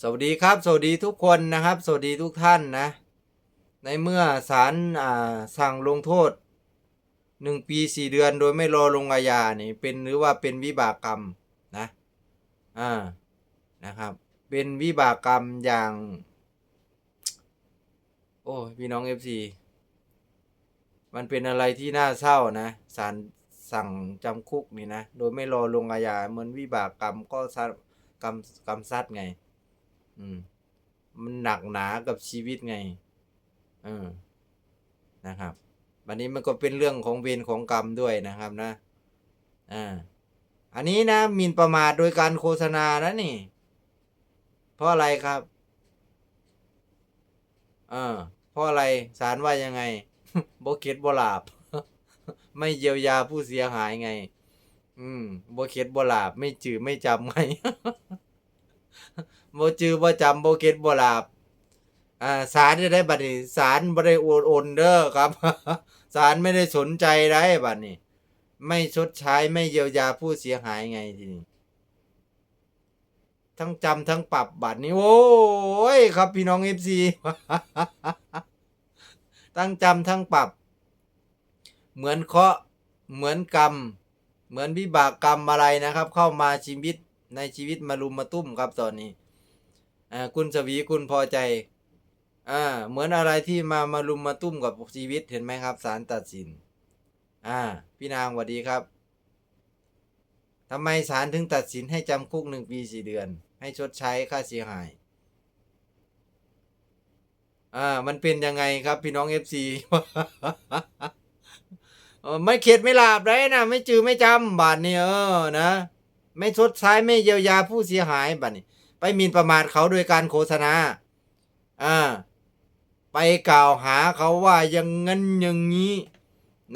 สวัสดีครับ สวัสดีทุกคนนะครับ สวัสดีทุกท่านนะ ในเมื่อศาลอ่าสั่งลงโทษหนึ่งปีสี่เดือนโดยไม่รอลงอาญานี่เป็นหรือว่าเป็นวิบากกรรมนะอ่านะครับ เป็นวิบากกรรมอย่าง โอ้พี่น้องเอฟซีมันเป็นอะไรที่น่าเศร้านะศาลสั่งจำคุกนี่นะ โดยไม่รอลงอาญาเหมือนวิบากกรรมก็กรรมกรรมซัดไง อืม มันหนักหนากับชีวิตไง เออ นะครับ วันนี้มันก็เป็นเรื่องของเวรของกรรมด้วยนะครับนะ อ่า อันนี้นะมินประมาทโดยการโฆษณานะนี่ เพราะอะไรครับ เออ เพราะอะไรศาลว่ายังไงโบเก็ตบลาบ ไม่เยียวยาผู้เสียหายไง อืมโบเก็ตบลาบ ไม่จือไม่จำไง บจือบ่จำโบเก็ตบลาบอ่าศาลจะได้บัดนี้ศาลบ่ได้โอนโอนเด้อครับศาลไม่ได้สนใจได้บัดนี้ ไม่ชดใช้ไม่เยียวยาผู้เสียหายไงทีนี้ทั้งจำทั้งปรับบัตรนี้โอ้ยครับพี่น้องเอฟซีทั้งจำทั้งปรับ เหมือนเคาะเหมือนกรรม เหมือนวิบากกรรมอะไรนะครับ เข้ามาชีวิต ในชีวิตมารุมมาตุ้มครับตอนนี้อ่าคุณสวีคุณพอใจอ่าเหมือนอะไรที่มามารุมมาตุ้มกับชีวิตเห็นไหมครับศาลตัดสิน อ่า พี่นางสวัสดีครับทำไมศาลถึงตัดสินให้จำคุกหนึ่งปีสี่เดือน ให้ชดใช้ค่าเสียหายอ่ามันเป็นยังไงครับพี่น้องเอฟซีไม่เข็ดไม่หลาบเลยนะ ไม่จือไม่จำบาทนี่เออนะ ไม่ชดใช้ไม่เยียวยาผู้เสียหายบัดนี้ไปหมินประมาทเขาโดยการโฆษณาอ่าไปกล่าวหาเขาว่าอย่างงั้นอย่างนี้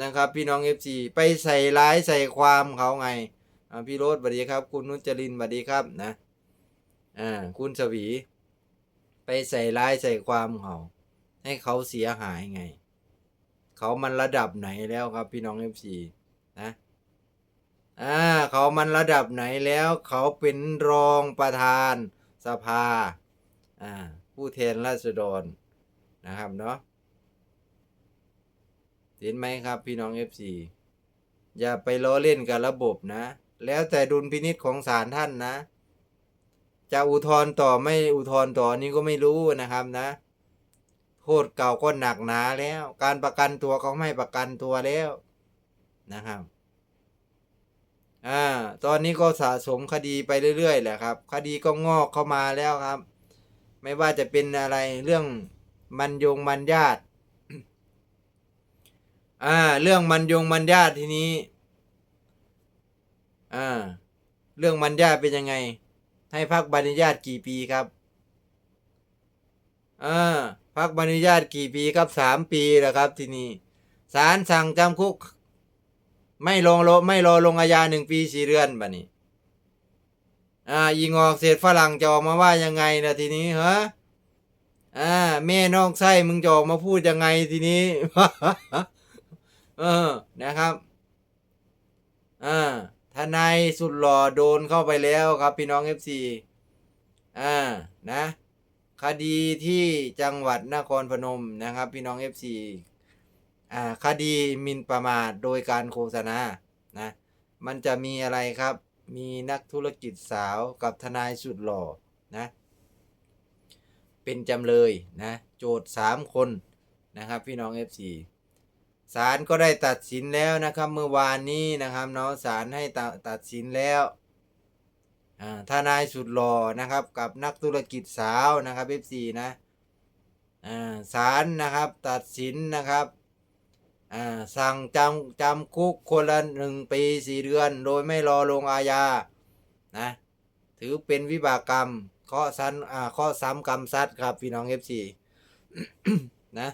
นะครับ พี่น้องเอฟซีไปใส่ร้ายใส่ความเขาไงพี่โรสสวัสดีครับ คุณนุจรินสวัสดีครับนะอ่าคุณสวี ไปใส่ร้ายใส่ความเขาให้เขาเสียหายไง เขามันระดับไหนแล้วครับพี่น้องเอฟซี เขามันระดับไหนแล้วเขาเป็นรองประธานสภาผู้แทนราษฎรนะครับเนาะเห็นไหมครับพี่น้อง FC อย่าไปล้อเล่นกับระบบนะ แล้วแต่ดุลพินิษของศาลท่านนะ จะอุทธรณ์ต่อไม่อุทธรณ์ต่อนี่ก็ไม่รู้นะครับนะ โทษเก่าก็หนักหนาแล้ว การประกันตัวเขาไม่ประกันตัวแล้วนะครับ อ่าตอนนี้ก็สะสมคดีไปเรื่อยๆแหละครับ คดีก็งอกเข้ามาแล้วครับ ไม่ว่าจะเป็นอะไรเรื่องมันยงมันญาติอ่าเรื่องมันยงมันญาติทีนี้อ่าเรื่องมันญาติเป็นยังไง ให้พักบรรยาตกี่ปีครับอ่าพักบรรยาตกี่ปีครับสามปีแล้วครับ ทีนี้ศาลสั่งจำคุก ไม่ลงโลไม่รอลงอาญาหนึ่งปีสี่เดือนบัดนี้ อ่ายิงอกเศษฝรั่งจะออกมาว่ายังไงนะทีนี้ฮะอ่าแม่นอกไส้มึงจะออกมาพูดยังไงทีนี้เออนะครับอ่าทนายสุดหล่อโดนเข้าไปแล้วครับ พี่น้องเอฟซีอ่านะ คดีที่จังหวัดนครพนมนะครับ พี่น้องเอฟซี คดีหมินประมาทโดยการโฆษณานะมันจะมีอะไรครับ มีนักธุรกิจสาวกับทนายสุดหล่อนะเป็นจำเลยนะโจทย์สามคนนะครับพี่น้อง FC ศาลก็ได้ตัดสินแล้วนะครับเมื่อวานนี้นะครับเนาะศาลให้ตตัดสินแล้วทนายสุดหล่อนะครับกับนักธุรกิจสาวนะครับ FC นะศาลนะครับตัดสินนะครับ สั่งจำจำคุกคนละหนึ่งปีสี่เดือน โดยไม่รอลงอาญานะถือเป็นวิบากกรรมข้อซ้ำอ่าข้อซ้ำกรรมซัดครับพี่น้อง FC นะ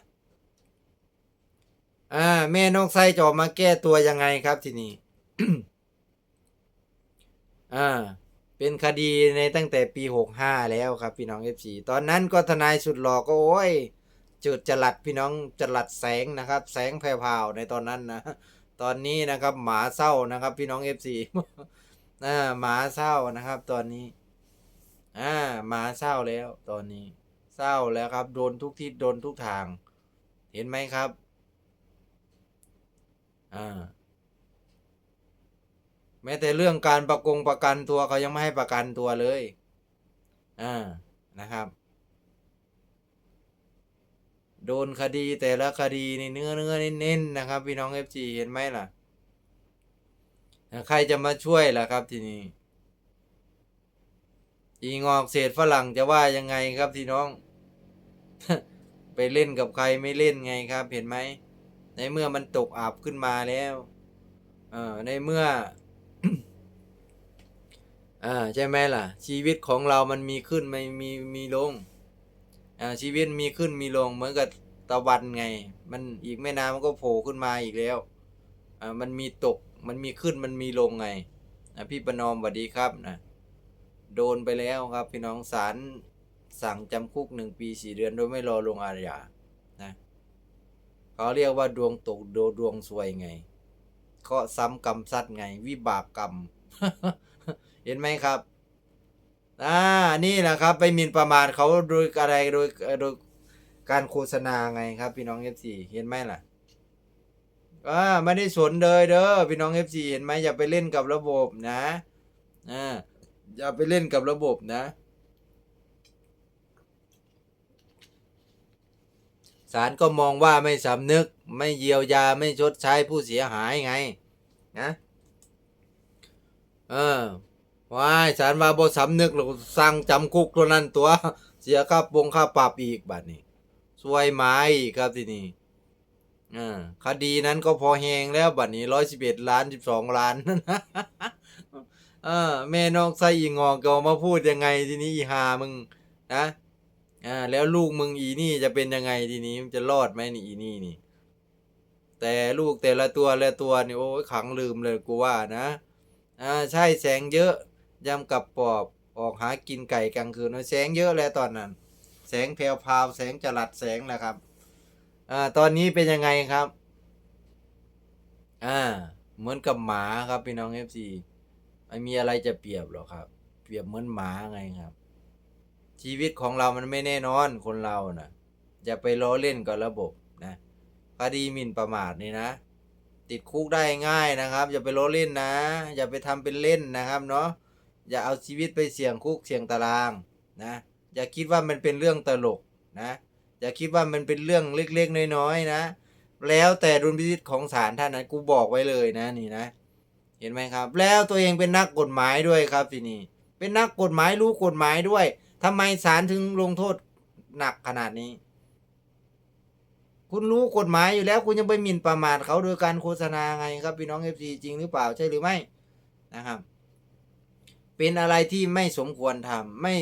อ่าแม่นกไส้จะออกมาแก้ตัวยังไงครับทีนี้อ่าเป็นคดีในตั้งแต่ปีหกห้าแล้วครับพี่น้อง FC ตอนนั้นก็ทนายสุดหล่อก็โอ้ย จุดจลัดพี่น้องจลัดแสงนะครับ แสงแผ่วๆในตอนนั้นนะตอนนี้นะครับ หมาเศร้านะครับ พี่น้อง FC อ่าหมาเศร้านะครับ ตอนนี้อ่าหมาเศร้าแล้วตอนนี้ เศร้าแล้วครับ โดนทุกทิศโดนทุกทาง เห็นไหมครับอ่าแม้แต่เรื่องการประกงประกันตัวเขายังไม่ให้ประกันตัวเลยอ่านะครับ โดนคดีแต่ละคดีในเนื้อเนื้อเน้นๆนะครับ พี่น้องเอฟซีเห็นไหมล่ะ ใครจะมาช่วยล่ะครับทีนี้อีงอกเศษฝรั่งจะว่ายังไงครับพี่น้อง ไปเล่นกับใครไม่เล่นไงครับ เห็นไหมในเมื่อมันตกอับขึ้นมาแล้วเออในเมื่ออ่าใช่ไหมล่ะ ชีวิตของเรามันมีขึ้นไม่มีมีลง อ่าชีวิตมีขึ้นมีลงเหมือนกับตะวันไง มันอีกไม่นานมันก็โผล่ขึ้นมาอีกแล้วอ่ามันมีตกมันมีขึ้นมันมีลงไงนะพี่ประนอมสวัสดีครับนะโดนไปแล้วครับ พี่น้องศาลสั่งจำคุกหนึ่งปีสี่เดือนโดยไม่รอลงอาญานะเขาเรียกว่าดวงตกโดดวงซวยไงเคาะซ้ำกรรมซัดไง วิบากกรรม เห็นไหมครับ อ่านี่แหละครับ ไปหมิ่นประมาทเขาโดยอะไรโดยโดยการโฆษณาไงครับ พี่น้องเอฟซีเห็นไหมล่ะอ่าไม่ได้สนเลยเด้อพี่น้องเอฟซีเห็นไหมอย่าไปเล่นกับระบบนะอ่าอย่าไปเล่นกับระบบนะศาลก็มองว่าไม่สำนึกไม่เยียวยาไม่ชดใช้ผู้เสียหายไงนะเออ ว้ายสารว่าบ่สำนึกหรอกสั่งจำคุกตัวนั้นตัว เสียค่าปงค่าปรับอีกบัดนี้สวยไม้อีกครับทีนี้อ่าคดีนั้นก็พอแหงแล้วบัดนี้ร้อยสิบเอ็ดล้านสิบสองล้านเออแม่นอกไส้อีงอกก็มาพูดยังไงทีนี้อีหามึงนะอ่าแล้วลูกมึงอีนี่จะเป็นยังไงทีนี้มันจะรอดไหมนี่อีนี่นี่ แต่ลูกแต่ละตัวละตัวนี่โอ้ยขังลืมเลยกูว่านะอ่าใช่แสงเยอะ ยำกับปอบออกหากินไก่กลางคืนแสงเยอะแล้วตอนนั้น แสงแพรวพาวแสงจรัดแสงนะครับอ่าตอนนี้เป็นยังไงครับอ่าเหมือนกับหมาครับพี่น้องเอฟซีไม่มีอะไรจะเปรียบหรอกครับ เปรียบเหมือนหมาไงครับ ชีวิตของเรามันไม่แน่นอนคนเรานะ่ะอย่าไปล้อเล่นกับระบบนะคดีหมิ่นประมาทนี่นะ ติดคุกได้ง่ายนะครับ อย่าไปล้อเล่นนะ อย่าไปทำเป็นเล่นนะครับเนาะ อย่าเอาชีวิตไปเสี่ยงคุกเสี่ยงตารางนะอย่าคิดว่ามันเป็นเรื่องตลกนะอย่าคิดว่ามันเป็นเรื่องเล็กๆน้อยๆนะ แล้วแต่ดุลพินิจของศาลท่านนะกูบอกไว้เลยนะนี่นะ เห็นไหมครับ แล้วตัวเองเป็นนักกฎหมายด้วยครับทีนี้เป็นนักกฎหมายรู้กฎหมายด้วยทำไมศาลถึงลงโทษหนักขนาดนี้ คุณรู้กฎหมายอยู่แล้ว คุณยังไปหมิ่นประมาทเขาโดยการโฆษณาไงครับพี่น้องเอฟซีจริงหรือเปล่าใช่หรือไม่นะครับ เป็นอะไรที่ไม่สมควรทำไม่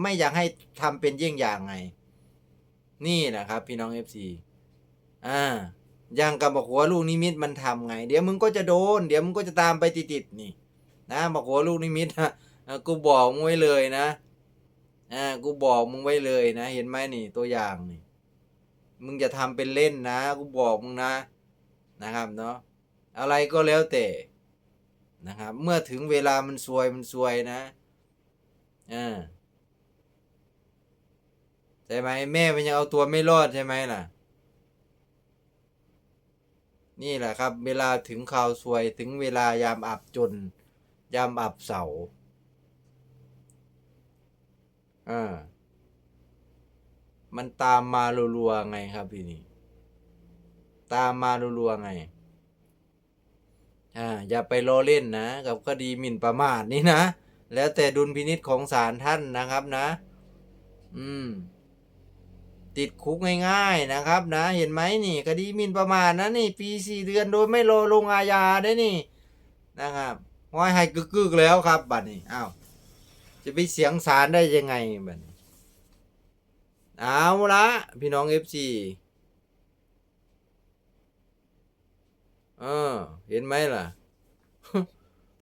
ไม่อยากให้ทำเป็นเยี่ยงอย่างไง นี่นะครับ พี่น้องเอฟซีอ่าอย่างกับบอกหัวลูกนิมิตมันทำไง เดี๋ยวมึงก็จะโดน เดี๋ยวมึงก็จะตามไปติดๆนี่ นะบอกหัวลูกนิมิตนะกูบอกมึงไว้เลยนะอ่ากูบอกมึงไว้เลยนะ เห็นไหมนี่ตัวอย่างนี่มึงจะทำเป็นเล่นนะ กูบอกมึงนะนะครับเนาะอะไรก็แล้วแต่ นะครับเมื่อถึงเวลามันซวยมันซวยนะอ่าใช่ไหมแม่มันยังเอาตัวไม่รอดใช่ไหมล่ะ นี่แหละครับ เวลาถึงข่าวซวยถึงเวลายามอับจน ยามอับเสาอ่ามันตามมารัวๆไงครับพี่นี่ตามมารัวๆไง อ่าอย่าไปล้อเล่นนะ กับคดีหมิ่นประมาทนี่นะ แล้วแต่ดุลพินิษของศาลท่านนะครับนะ อืม ติดคุกง่ายๆนะครับ นะ เห็นไหมนี่คดีหมิ่นประมาทนะนี่ ปีสี่เดือนโดยไม่รอลงอาญาได้นี่ นะครับห้อยให้กึกๆแล้วครับ บัดนี้อ้าวจะไปเสียงศาลได้ยังไงบัดนี้เอาละพี่น้องเอฟซี เออ เห็นไหมล่ะ